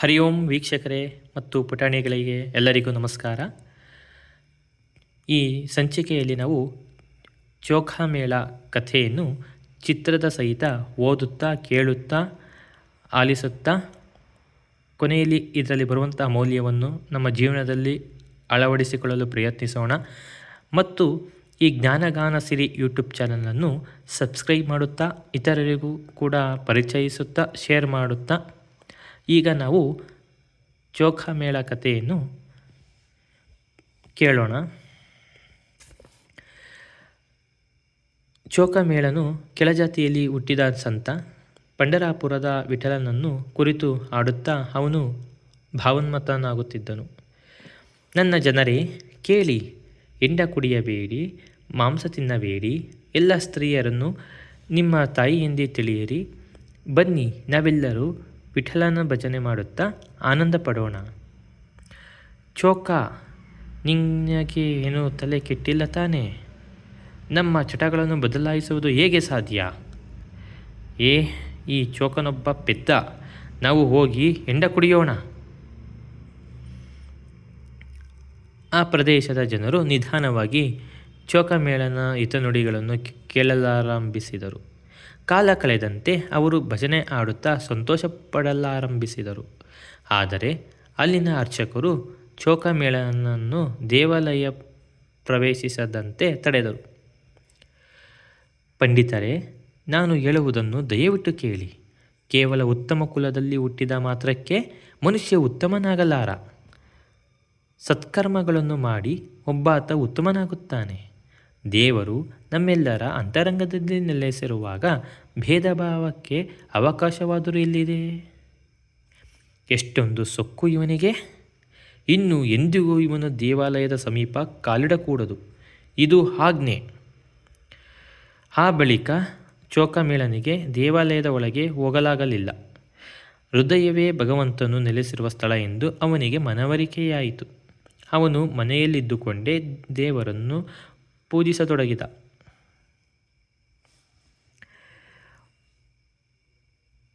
ಹರಿ ಓಂ ವೀಕ್ಷಕರೇ ಮತ್ತು ಪುಟಾಣಿಗಳಿಗೆ ಎಲ್ಲರಿಗೂ ನಮಸ್ಕಾರ. ಈ ಸಂಚಿಕೆಯಲ್ಲಿ ನಾವು ಚೋಖಾಮೇಳ ಕಥೆಯನ್ನು ಚಿತ್ರದ ಸಹಿತ ಓದುತ್ತಾ, ಕೇಳುತ್ತಾ, ಆಲಿಸುತ್ತಾ, ಕೊನೆಯಲ್ಲಿ ಇದರಲ್ಲಿ ಬರುವಂತಹ ಮೌಲ್ಯವನ್ನು ನಮ್ಮ ಜೀವನದಲ್ಲಿ ಅಳವಡಿಸಿಕೊಳ್ಳಲು ಪ್ರಯತ್ನಿಸೋಣ. ಮತ್ತು ಈ ಜ್ಞಾನಗಾನ ಸಿರಿ ಯೂಟ್ಯೂಬ್ ಚಾನಲನ್ನು ಸಬ್ಸ್ಕ್ರೈಬ್ ಮಾಡುತ್ತಾ, ಇತರರಿಗೂ ಕೂಡ ಪರಿಚಯಿಸುತ್ತಾ, ಶೇರ್ ಮಾಡುತ್ತಾ ಈಗ ನಾವು ಚೋಖಾಮೇಳ ಕಥೆಯನ್ನು ಕೇಳೋಣ. ಚೋಖಮೇಳನು ಕೆಳಜಾತಿಯಲ್ಲಿ ಹುಟ್ಟಿದ ಸಂತ, ಪಂಡರಾಪುರದ ವಿಠಲನನ್ನು ಕುರಿತು ಆಡುತ್ತಾ ಅವನು ಭಾವನ್ಮತನಾಗುತ್ತಿದ್ದನು ನನ್ನ ಜನರೇ, ಕೇಳಿ, ಎಂಡ ಕುಡಿಯಬೇಡಿ, ಮಾಂಸ ತಿನ್ನಬೇಡಿ, ಎಲ್ಲ ಸ್ತ್ರೀಯರನ್ನು ನಿಮ್ಮ ತಾಯಿ ಎಂದೇ ತಿಳಿಯಿರಿ. ಬನ್ನಿ, ನಾವೆಲ್ಲರೂ ವಿಠಲನ ಭಜನೆ ಮಾಡುತ್ತಾ ಆನಂದ ಪಡೋಣ. ಚೋಕ ನಿನಗೆ ಏನು ತಲೆ ಕೆಟ್ಟಿಲ್ಲ ತಾನೇ? ನಮ್ಮ ಚಟಗಳನ್ನು ಬದಲಾಯಿಸುವುದು ಹೇಗೆ ಸಾಧ್ಯ? ಏ, ಈ ಚೋಕನೊಬ್ಬ ಪೆದ್ದ, ನಾವು ಹೋಗಿ ಎಂಡ ಕುಡಿಯೋಣ. ಆ ಪ್ರದೇಶದ ಜನರು ನಿಧಾನವಾಗಿ ಚೋಕ ಮೇಳನ ಹಿತನುಡಿಗಳನ್ನು ಕೇಳಲಾರಂಭಿಸಿದರು. ಕಾಲ ಕಳೆದಂತೆ ಅವರು ಭಜನೆ ಆಡುತ್ತಾ ಸಂತೋಷ ಪಡಲಾರಂಭಿಸಿದರು ಆದರೆ ಅಲ್ಲಿನ ಅರ್ಚಕರು ಚೋಕಮೇಳನನ್ನು ದೇವಾಲಯ ಪ್ರವೇಶಿಸದಂತೆ ತಡೆದರು. ಪಂಡಿತರೇ, ನಾನು ಹೇಳುವುದನ್ನು ದಯವಿಟ್ಟು ಕೇಳಿ. ಕೇವಲ ಉತ್ತಮ ಕುಲದಲ್ಲಿ ಹುಟ್ಟಿದ ಮಾತ್ರಕ್ಕೆ ಮನುಷ್ಯ ಉತ್ತಮನಾಗಲಾರ? ಸತ್ಕರ್ಮಗಳನ್ನು ಮಾಡಿ ಒಬ್ಬಾತ ಉತ್ತಮನಾಗುತ್ತಾನೆ. ದೇವರು ನಮ್ಮೆಲ್ಲರ ಅಂತರಂಗದಲ್ಲಿ ನೆಲೆಸಿರುವಾಗ ಭೇದ ಭಾವಕ್ಕೆ ಅವಕಾಶವಾದರೂ ಎಲ್ಲಿದೆ? ಎಷ್ಟೊಂದು ಸೊಕ್ಕು ಇವನಿಗೆ. ಇನ್ನು ಎಂದಿಗೂ ಇವನ ದೇವಾಲಯದ ಸಮೀಪ ಕಾಲಿಡಕೂಡದು. ಇದು ಆಜ್ಞೆ. ಆ ಬಳಿಕ ಚೋಕಮೇಳನಿಗೆ ದೇವಾಲಯದ ಒಳಗೆ ಹೋಗಲಾಗಲಿಲ್ಲ. ಹೃದಯವೇ ಭಗವಂತನು ನೆಲೆಸಿರುವ ಸ್ಥಳ ಎಂದು ಅವನಿಗೆ ಮನವರಿಕೆಯಾಯಿತು. ಅವನು ಮನೆಯಲ್ಲಿದ್ದುಕೊಂಡೇ ದೇವರನ್ನು ಪೂಜಿಸತೊಡಗಿದ.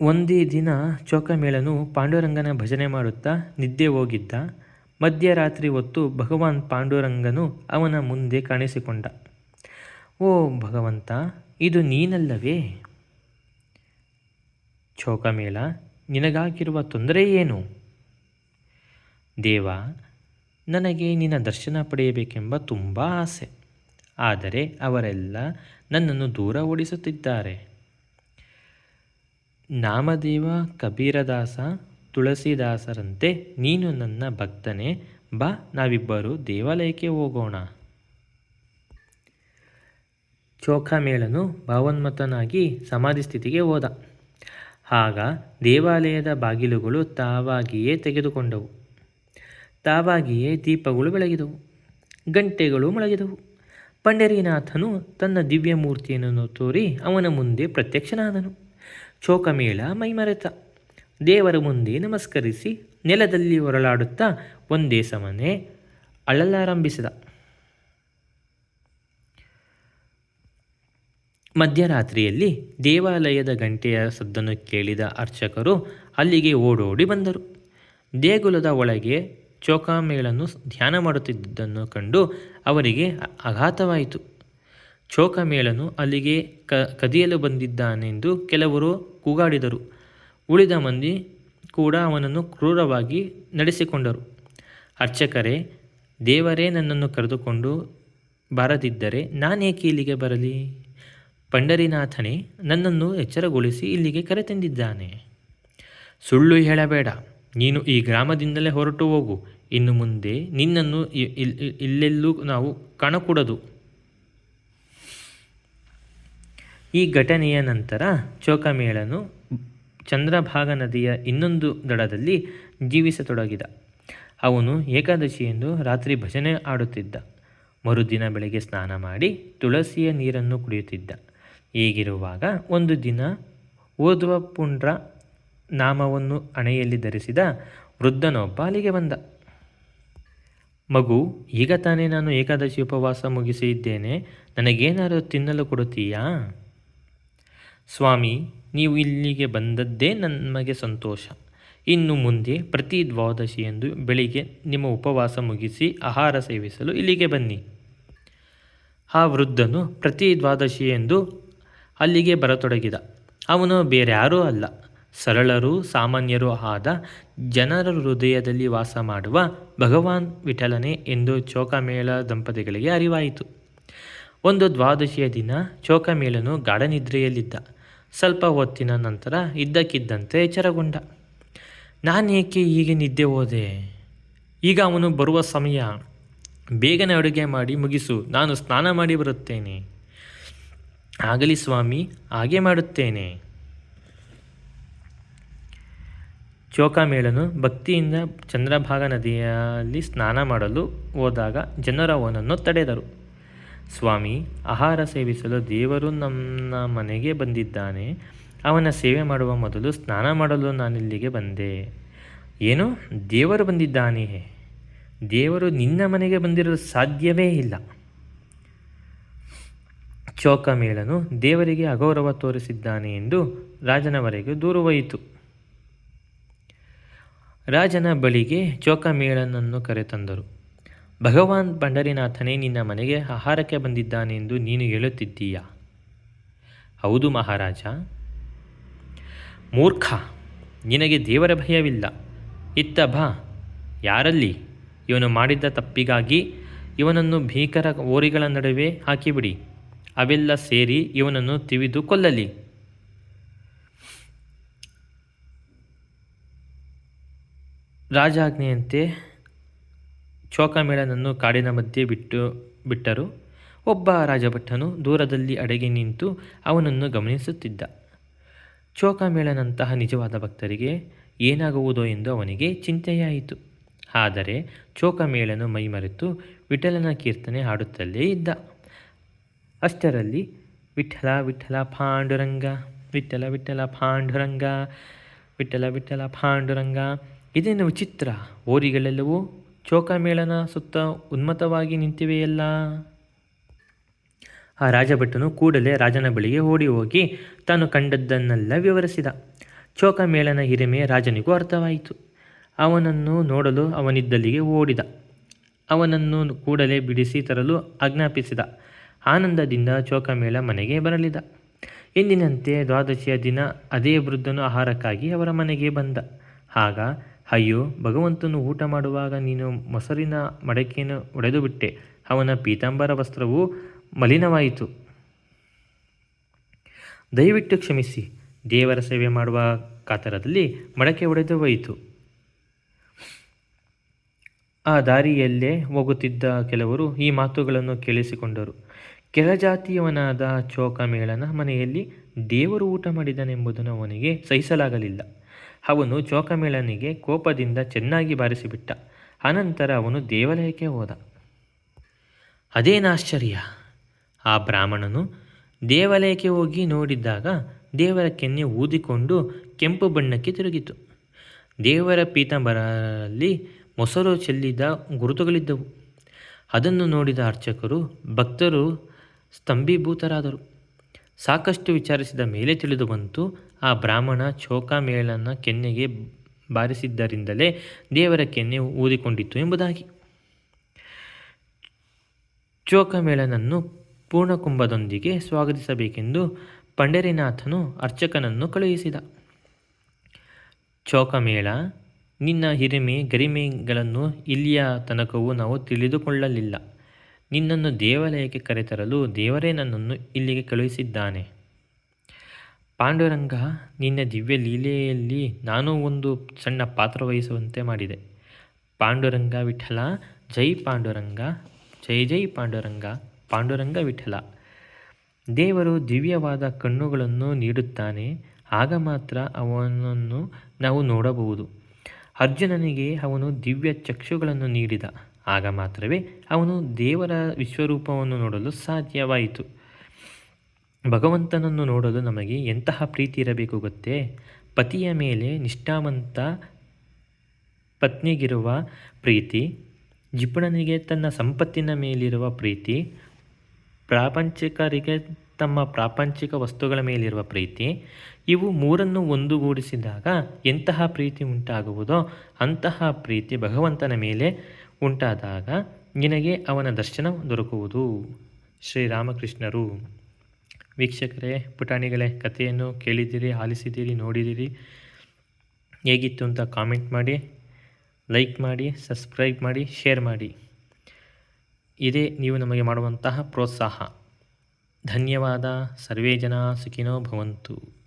ಒಂದೇ ದಿನ ಚೋಕಮೇಳನು ಪಾಂಡುರಂಗನ ಭಜನೆ ಮಾಡುತ್ತಾ ನಿದ್ದೆ ಹೋಗಿದ್ದ. ಮಧ್ಯರಾತ್ರಿ ಹೊತ್ತು ಭಗವಾನ್ ಪಾಂಡುರಂಗನು ಅವನ ಮುಂದೆ ಕಾಣಿಸಿಕೊಂಡ. ಓ ಭಗವಂತ, ಇದು ನೀನಲ್ಲವೇ? ಚೋಕಮೇಳ, ನಿನಗಾಗಿರುವ ತೊಂದರೆ ಏನು? ದೇವ, ನನಗೆ ನಿನ್ನ ದರ್ಶನ ಪಡೆಯಬೇಕೆಂಬ ತುಂಬ ಆಸೆ. ಆದರೆ ಅವರೆಲ್ಲ ನನ್ನನ್ನು ದೂರ ಓಡಿಸುತ್ತಿದ್ದಾರೆ. ನಾಮದೇವ ಕಬೀರದಾಸ, ತುಳಸಿದಾಸರಂತೆ ನೀನು ನನ್ನ ಭಕ್ತನೇ, ಬಾ ನಾವಿಬ್ಬರು ದೇವಾಲಯಕ್ಕೆ ಹೋಗೋಣ. ಚೋಖಾಮೇಳನು ಭಾವೋನ್ಮತನಾಗಿ ಸಮಾಧಿ ಸ್ಥಿತಿಗೆ ಹೋದ. ಆಗ ದೇವಾಲಯದ ಬಾಗಿಲುಗಳು ತಾವಾಗಿಯೇ ತೆಗೆದುಕೊಂಡವು. ತಾವಾಗಿಯೇ ದೀಪಗಳು ಬೆಳಗಿದವು. ಗಂಟೆಗಳು ಮೊಳಗಿದವು. ಪಂಡರೀನಾಥನು ತನ್ನ ದಿವ್ಯ ಮೂರ್ತಿಯನ್ನು ತೋರಿ ಅವನ ಮುಂದೆ ಪ್ರತ್ಯಕ್ಷನಾದನು. ಚೋಕಮೇಳ ಮೈಮರೆತ. ದೇವರ ಮುಂದೆ ನಮಸ್ಕರಿಸಿ ನೆಲದಲ್ಲಿ ಹೊರಳಾಡುತ್ತಾ ಒಂದೇ ಸಮನೆ ಅಳಲಾರಂಭಿಸಿದ. ಮಧ್ಯರಾತ್ರಿಯಲ್ಲಿ ದೇವಾಲಯದ ಗಂಟೆಯ ಸದ್ದನ್ನು ಕೇಳಿದ ಅರ್ಚಕರು ಅಲ್ಲಿಗೆ ಓಡೋಡಿ ಬಂದರು. ದೇಗುಲದ ಒಳಗೆ ಚೋಕಾಮೇಳನು ಧ್ಯಾನ ಮಾಡುತ್ತಿದ್ದುದನ್ನು ಕಂಡು ಅವರಿಗೆ ಆಘಾತವಾಯಿತು. ಚೋಕಮೇಳನು ಅಲ್ಲಿಗೆ ಕ ಕದಿಯಲು ಬಂದಿದ್ದಾನೆಂದು ಕೆಲವರು ಕೂಗಾಡಿದರು. ಉಳಿದ ಮಂದಿ ಕೂಡ ಅವನನ್ನು ಕ್ರೂರವಾಗಿ ನಡೆಸಿಕೊಂಡರು. ಅರ್ಚಕರೇ, ದೇವರೇ ನನ್ನನ್ನು ಕರೆದುಕೊಂಡು ಬಾರದಿದ್ದರೆ ನಾನೇಕೆ ಇಲ್ಲಿಗೆ ಬರಲಿ? ಪಂಡರಿನಾಥನೇ, ನನ್ನನ್ನು ಎಚ್ಚರಗೊಳಿಸಿ ಇಲ್ಲಿಗೆ ಕರೆತಂದಿದ್ದಾನೆ. ಸುಳ್ಳು ಹೇಳಬೇಡ. ನೀನು ಈ ಗ್ರಾಮದಿಂದಲೇ ಹೊರಟು ಹೋಗು. ಇನ್ನು ಮುಂದೆ ನಿನ್ನನ್ನು ಇಲ್ಲೆಲ್ಲೂ ನಾವು ಕಾಣಕೂಡದು. ಈ ಘಟನೆಯ ನಂತರ ಚೋಕಮೇಳನು ಚಂದ್ರಭಾಗ ನದಿಯ ಇನ್ನೊಂದು ದಡದಲ್ಲಿ ಜೀವಿಸತೊಡಗಿದ. ಅವನು ಏಕಾದಶಿಯೆಂದು ರಾತ್ರಿ ಭಜನೆ ಆಡುತ್ತಿದ್ದ. ಮರುದಿನ ಬೆಳಗ್ಗೆ ಸ್ನಾನ ಮಾಡಿ ತುಳಸಿಯ ನೀರನ್ನು ಕುಡಿಯುತ್ತಿದ್ದ. ಹೀಗಿರುವಾಗ ಒಂದು ದಿನ ಓದುವ ಪುಂಡ್ರ ನಾಮವನ್ನು ಹಣೆಯಲ್ಲಿ ಧರಿಸಿದ ವೃದ್ಧನೊಬ್ಬ ಅಲ್ಲಿಗೆ ಬಂದ. ಮಗು, ಈಗ ತಾನೇ ನಾನು ಏಕಾದಶಿ ಉಪವಾಸ ಮುಗಿಸಿದ್ದೇನೆ ನನಗೇನಾದರೂ ತಿನ್ನಲು ಕೊಡುತ್ತೀಯಾ? ಸ್ವಾಮಿ, ನೀವು ಇಲ್ಲಿಗೆ ಬಂದದ್ದೇ ನಮಗೆ ಸಂತೋಷ. ಇನ್ನು ಮುಂದೆ ಪ್ರತಿ ದ್ವಾದಶಿಯಂದು ಬೆಳಿಗ್ಗೆ ನಿಮ್ಮ ಉಪವಾಸ ಮುಗಿಸಿ ಆಹಾರ ಸೇವಿಸಲು ಇಲ್ಲಿಗೆ ಬನ್ನಿ. ಆ ವೃದ್ಧನು ಪ್ರತಿ ದ್ವಾದಶಿಯೆಂದು ಅಲ್ಲಿಗೆ ಬರತೊಡಗಿದ. ಅವನು ಬೇರೆ ಯಾರೂ ಅಲ್ಲ. ಸರಳರೂ, ಸಾಮಾನ್ಯರೂ ಆದ ಜನರ ಹೃದಯದಲ್ಲಿ ವಾಸ ಮಾಡುವ ಭಗವಾನ್ ವಿಠಲನೆ ಎಂದು ಚೋಕಮೇಳ ದಂಪತಿಗಳಿಗೆ ಅರಿವಾಯಿತು. ಒಂದು ದ್ವಾದಶಿಯ ದಿನ ಚೋಕಮೇಳನು ಗಾಢನಿದ್ರೆಯಲ್ಲಿದ್ದ. ಸ್ವಲ್ಪ ಹೊತ್ತಿನ ನಂತರ ಇದ್ದಕ್ಕಿದ್ದಂತೆ ಎಚ್ಚರಗೊಂಡ. ನಾನೇಕೆ ಹೀಗೆ ನಿದ್ದೆ ಹೋದೆ? ಈಗ ಅವನು ಬರುವ ಸಮಯ. ಬೇಗನೆ ಅಡುಗೆ ಮಾಡಿ ಮುಗಿಸು, ನಾನು ಸ್ನಾನ ಮಾಡಿ ಬರುತ್ತೇನೆ. ಆಗಲಿ ಸ್ವಾಮಿ, ಹಾಗೆ ಮಾಡುತ್ತೇನೆ. ಚೋಕಮೇಳನು ಭಕ್ತಿಯಿಂದ ಚಂದ್ರಭಾಗ ನದಿಯಲ್ಲಿ ಸ್ನಾನ ಮಾಡಲು ಹೋದಾಗ ಜನರು ಅವನನ್ನು ತಡೆದರು. ಸ್ವಾಮಿ, ಆಹಾರ ಸೇವಿಸಲು ದೇವರು ನಮ್ಮ ಮನೆಗೆ ಬಂದಿದ್ದಾನೆ. ಅವನ ಸೇವೆ ಮಾಡುವ ಮೊದಲು ಸ್ನಾನ ಮಾಡಲು ನಾನಿಲ್ಲಿಗೆ ಬಂದೆ. ಏನು? ದೇವರು ಬಂದಿದ್ದಾನೆ ದೇವರು ನಿನ್ನ ಮನೆಗೆ ಬಂದಿರಲು ಸಾಧ್ಯವೇ ಇಲ್ಲ. ಚೌಕಮೇಳನು ದೇವರಿಗೆ ಅಗೌರವ ತೋರಿಸಿದ್ದಾನೆ ಎಂದು ರಾಜನವರೆಗೆ ದೂರುವಾಯಿತು ರಾಜನ ಬಳಿಗೆ ಚೋಕಮೇಳನನ್ನು ಕರೆತಂದರು. ಭಗವಾನ್ ಪಂಡರಿನಾಥನೇ, ನಿನ್ನ ಮನೆಗೆ ಆಹಾರಕ್ಕೆ ಬಂದಿದ್ದಾನೆ ಎಂದು ನೀನು ಹೇಳುತ್ತಿದ್ದೀಯಾ? ಹೌದು ಮಹಾರಾಜ. ಮೂರ್ಖ, ನಿನಗೆ ದೇವರ ಭಯವಿಲ್ಲ. ಇತ್ತ ಬಾ, ಯಾರಲ್ಲಿ? ಇವನು ಮಾಡಿದ್ದ ತಪ್ಪಿಗಾಗಿ ಇವನನ್ನು ಭೀಕರ ಓರಿಗಳ ನಡುವೆ ಹಾಕಿಬಿಡಿ. ಅವೆಲ್ಲ ಸೇರಿ ಇವನನ್ನು ತಿವಿದು ಕೊಲ್ಲಲಿ. ರಾಜಾಜ್ಞೆಯಂತೆ ಚೋಕಮೇಳನನ್ನು ಕಾಡಿನ ಮಧ್ಯೆ ಬಿಟ್ಟು ಬಿಟ್ಟರು. ಒಬ್ಬ ರಾಜಭಟ್ಟನು ದೂರದಲ್ಲಿ ಅಡಗಿ ನಿಂತು ಅವನನ್ನು ಗಮನಿಸುತ್ತಿದ್ದ. ಚೋಕಮೇಳನಂತಹ ನಿಜವಾದ ಭಕ್ತರಿಗೆ ಏನಾಗುವುದೋ ಎಂದು ಅವನಿಗೆ ಚಿಂತೆಯಾಯಿತು. ಆದರೆ ಚೋಕಮೇಳನು ಮೈಮರೆತು ವಿಠಲನ ಕೀರ್ತನೆ ಹಾಡುತ್ತಲೇ ಇದ್ದ. ಅಷ್ಟರಲ್ಲಿ, ವಿಠಲ ವಿಠಲ ಪಾಂಡುರಂಗ, ವಿಠಲ ವಿಠಲ ಪಾಂಡುರಂಗ, ವಿಠಲ ವಿಠಲ ಪಾಂಡುರಂಗ ಇದೇನು ವಿಚಿತ್ರ? ಓರಿಗಳೆಲ್ಲವೂ ಚೋಕಮೇಳನ ಸುತ್ತ ಉನ್ಮತ್ತವಾಗಿ ನಿಂತಿವೆಯಲ್ಲ? ಆ ರಾಜಭಟ್ಟನು ಕೂಡಲೇ ರಾಜನ ಬಳಿಗೆ ಓಡಿ ಹೋಗಿ ತಾನು ಕಂಡದ್ದನ್ನೆಲ್ಲ ವಿವರಿಸಿದ. ಚೋಕಮೇಳನ ಹಿರಿಮೆ ರಾಜನಿಗೂ ಅರ್ಥವಾಯಿತು. ಅವನನ್ನು ನೋಡಲು ಅವನಿದ್ದಲ್ಲಿಗೆ ಓಡಿದ. ಅವನನ್ನು ಕೂಡಲೇ ಬಿಡಿಸಿ ತರಲು ಆಜ್ಞಾಪಿಸಿದ. ಆನಂದದಿಂದ ಚೋಕಮೇಳ ಮನೆಗೆ ಬರಲಿದ. ಎಂದಿನಂತೆ ದ್ವಾದಶಿಯ ದಿನ ಅದೇ ವೃದ್ಧನು ಆಹಾರಕ್ಕಾಗಿ ಅವರ ಮನೆಗೆ ಬಂದ. ಆಗ ಅಯ್ಯೋ, ಭಗವಂತನು ಊಟ ಮಾಡುವಾಗ ನೀನು ಮೊಸರಿನ ಮಡಕೆಯನ್ನು ಒಡೆದು ಬಿಟ್ಟೆ. ಅವನ ಪೀತಾಂಬರ ವಸ್ತ್ರವು ಮಲಿನವಾಯಿತು. ದಯವಿಟ್ಟು ಕ್ಷಮಿಸಿ. ದೇವರ ಸೇವೆ ಮಾಡುವ ಕಾತರದಲ್ಲಿ ಮಡಕೆ ಒಡೆದು ಹೋಯಿತು. ಆ ದಾರಿಯಲ್ಲೇ ಹೋಗುತ್ತಿದ್ದ ಕೆಲವರು ಈ ಮಾತುಗಳನ್ನು ಕೇಳಿಸಿಕೊಂಡರು. ಕೆಳಜಾತಿಯವನಾದ ಚೌಕಮೇಳನ ಮನೆಯಲ್ಲಿ ದೇವರು ಊಟ ಮಾಡಿದನೆಂಬುದನ್ನು ಅವನಿಗೆ ಸಹಿಸಲಾಗಲಿಲ್ಲ. ಅವನು ಚೋಕಮೇಳನಿಗೆ ಕೋಪದಿಂದ ಚೆನ್ನಾಗಿ ಬಾರಿಸಿಬಿಟ್ಟ. ಅನಂತರ ಅವನು ದೇವಾಲಯಕ್ಕೆ ಹೋದ. ಅದೇನಾಶ್ಚರ್ಯ! ಆ ಬ್ರಾಹ್ಮಣನು ದೇವಾಲಯಕ್ಕೆ ಹೋಗಿ ನೋಡಿದಾಗ ದೇವರ ಕೆನ್ನೆ ಊದಿಕೊಂಡು ಕೆಂಪು ಬಣ್ಣಕ್ಕೆ ತಿರುಗಿತು. ದೇವರ ಪೀತಾಂಬರಲ್ಲಿ ಮೊಸರು ಚೆಲ್ಲಿದ ಗುರುತುಗಳಿದ್ದವು. ಅದನ್ನು ನೋಡಿದ ಅರ್ಚಕರು ಭಕ್ತರು ಸ್ತಂಭೀಭೂತರಾದರು. ಸಾಕಷ್ಟು ವಿಚಾರಿಸಿದ ಮೇಲೆ ತಿಳಿದು ಬಂತು. ಆ ಬ್ರಾಹ್ಮಣ ಚೌಕಾಮೇಳನ ಕೆನ್ನೆಗೆ ಬಾರಿಸಿದ್ದರಿಂದಲೇ ದೇವರ ಕೆನ್ನೆ ಊದಿಕೊಂಡಿತ್ತು ಎಂಬುದಾಗಿ. ಚೋಕಮೇಳನನ್ನು ಪೂರ್ಣಕುಂಭದೊಂದಿಗೆ ಸ್ವಾಗತಿಸಬೇಕೆಂದು ಪಂಡರಿನಾಥನು ಅರ್ಚಕನನ್ನು ಕಳುಹಿಸಿದ. ಚೋಕಮೇಳ, ನಿನ್ನ ಹಿರಿಮೆ ಗರಿಮೆಗಳನ್ನು ಇಲ್ಲಿಯ ತನಕವೂ ನಾವು ತಿಳಿದುಕೊಳ್ಳಲಿಲ್ಲ. ನಿನ್ನನ್ನು ದೇವಾಲಯಕ್ಕೆ ಕರೆತರಲು ದೇವರೇ ನನ್ನನ್ನು ಇಲ್ಲಿಗೆ ಕಳುಹಿಸಿದ್ದಾನೆ. ಪಾಂಡುರಂಗ, ನಿನ್ನ ದಿವ್ಯ ಲೀಲೆಯಲ್ಲಿ ನಾನು ಒಂದು ಸಣ್ಣ ಪಾತ್ರ ವಹಿಸುವಂತೆ ಮಾಡಿದೆ. ಪಾಂಡುರಂಗ ವಿಠಲ, ಜೈ ಪಾಂಡುರಂಗ, ಜೈ ಜೈ ಪಾಂಡುರಂಗ ಪಾಂಡುರಂಗ ವಿಠಲ. ದೇವರು ದಿವ್ಯವಾದ ಕಣ್ಣುಗಳನ್ನು ನೀಡುತ್ತಾನೆ, ಆಗ ಮಾತ್ರ ಅವನನ್ನು ನಾವು ನೋಡಬಹುದು. ಅರ್ಜುನನಿಗೆ ಅವನು ದಿವ್ಯ ಚಕ್ಷುಗಳನ್ನು ನೀಡಿದ. ಆಗ ಮಾತ್ರವೇ ಅವನು ದೇವರ ವಿಶ್ವರೂಪವನ್ನು ನೋಡಲು ಸಾಧ್ಯವಾಯಿತು. ಭಗವಂತನನ್ನು ನೋಡಲು ನಮಗೆ ಎಂತಹ ಪ್ರೀತಿ ಇರಬೇಕು ಗೊತ್ತೇ? ಪತಿಯ ಮೇಲೆ ನಿಷ್ಠಾವಂತ ಪತ್ನಿಗಿರುವ ಪ್ರೀತಿ, ಜಿಪುಣನಿಗೆ ತನ್ನ ಸಂಪತ್ತಿನ ಮೇಲಿರುವ ಪ್ರೀತಿ, ಪ್ರಾಪಂಚಿಕರಿಗೆ ತಮ್ಮ ಪ್ರಾಪಂಚಿಕ ವಸ್ತುಗಳ ಮೇಲಿರುವ ಪ್ರೀತಿ, ಇವು ಮೂರನ್ನು ಒಂದುಗೂಡಿಸಿದಾಗ ಎಂತಹ ಪ್ರೀತಿ ಉಂಟಾಗುವುದೋ ಅಂತಹ ಪ್ರೀತಿ ಭಗವಂತನ ಮೇಲೆ ಉಂಟಾದಾಗ ನಿನಗೆ ಅವನ ದರ್ಶನ ದೊರಕುವುದು. ಶ್ರೀರಾಮಕೃಷ್ಣರು, ವೀಕ್ಷಕರೇ, ಪುಟಾಣಿಗಳೇ, ಕಥೆಯನ್ನು ಕೇಳಿದ್ದೀರಿ, ಆಲಿಸಿದ್ದೀರಿ, ನೋಡಿದ್ದೀರಿ. ಹೇಗಿತ್ತು ಅಂತ ಕಾಮೆಂಟ್ ಮಾಡಿ, ಲೈಕ್ ಮಾಡಿ, ಸಬ್ಸ್ಕ್ರೈಬ್ ಮಾಡಿ, ಶೇರ್ ಮಾಡಿ. ಇದೇ ನೀವು ನಮಗೆ ಮಾಡುವಂತಹ ಪ್ರೋತ್ಸಾಹ. ಧನ್ಯವಾದ. ಸರ್ವೇ ಜನ ಸುಖಿನೋ ಭವಂತು.